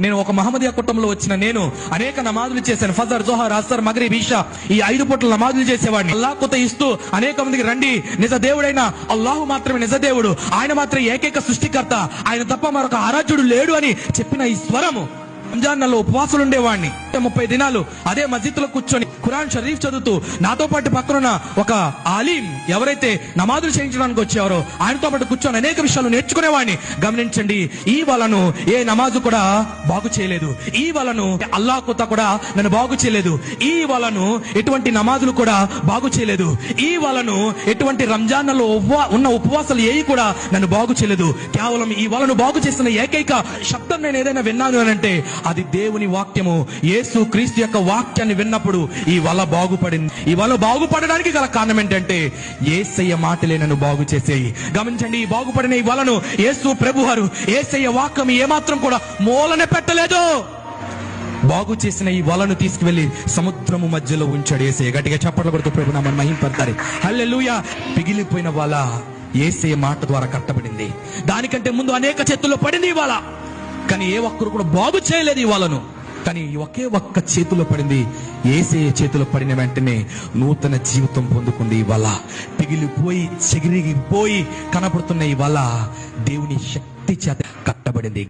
నేను ఒక మహమ్మదియా కుటుంబంలో వచ్చిన నేను అనేక నమాజులు చేశాను. ఫజర్ జోహర్ అసర్ మగరి ఈషా ఈ ఐదు పూట్ల నమాజులు చేసేవాడిని. అల్లా కొత్త ఇస్తూ అనేక మందికి రండి. నిజ దేవుడైన అల్లాహు మాత్రమే నిజ దేవుడు. ఆయన మాత్రమే ఏకైక సృష్టికర్త. ఆయన తప్ప మరొక ఆరాధ్యుడు లేడు అని చెప్పిన ఈ స్వరము రంజాన్ నెలలో ఉపవాసాలు ఉండేవాడిని ముప్పై దినాలు అదే మస్జిద్లో కూర్చొని ఖురాన్ షరీఫ్ చదువుతూ నాతో పాటు పక్కనున్న ఒక ఆలీం ఎవరైతే నమాజులు చేయించడానికి వచ్చేవారో ఆయనతో పాటు కూర్చొని అనేక విషయాలు నేర్చుకునేవాడిని. గమనించండి ఈ వలను ఏ నమాజు కూడా బాగు చేయలేదు. ఈ వలను అల్లాహ్ కొత్త కూడా నన్ను బాగు చేయలేదు. ఈ వలను ఎటువంటి నమాజులు కూడా బాగు చేయలేదు. ఈ వలను ఎటువంటి రంజాన్ ఉపవా- ఉన్న ఉపవాసాలు ఏవి కూడా నన్ను బాగు చేయలేదు. కేవలం ఈ వలను బాగు చేసిన ఏకైక శబ్దం నేను ఏదైనా విన్నాను అని అంటే అది దేవుని వాక్యము. యేసు క్రీస్తు యొక్క వాక్యాన్ని విన్నప్పుడు ఈ వల బాగుపడింది. ఈ వల బాగుపడడానికి గల కారణం ఏంటంటే ఏసయ్య మాటలే నన్ను బాగు చేసేయి. గమనించండి ఈ బాగుపడిన ఈ వలను ఏసు ప్రభువారు ఏసయ్య వాక్యం ఏమాత్రం కూడా మూలన పెట్టలేదు. బాగు చేసిన ఈ వలను తీసుకువెళ్ళి సముద్రము మధ్యలో ఉంచాడు ఏసయ్య. గట్టిగా చప్పట్లు కొడుతూ ప్రభు నామని మహింపడతారు. హల్లెలూయా! పిగిలిపోయిన వల ఏసయ్య మాట ద్వారా కట్టబడింది. దానికంటే ముందు అనేక చేతుల్లో పడింది ఇవాళ. కానీ ఏ ఒక్కరు కూడా బాగు చేయలేదు ఇవాళను కానీ ఒకే ఒక్క చేతిలో పడింది ఏసే చేతిలో పడిన వెంటనే నూతన జీవితం పొందుకుంది ఇవాళ. పిగిలిపోయి చెగిరిగిపోయి కనపడుతున్న ఈ దేవుని శక్తి చేత కట్టబడింది.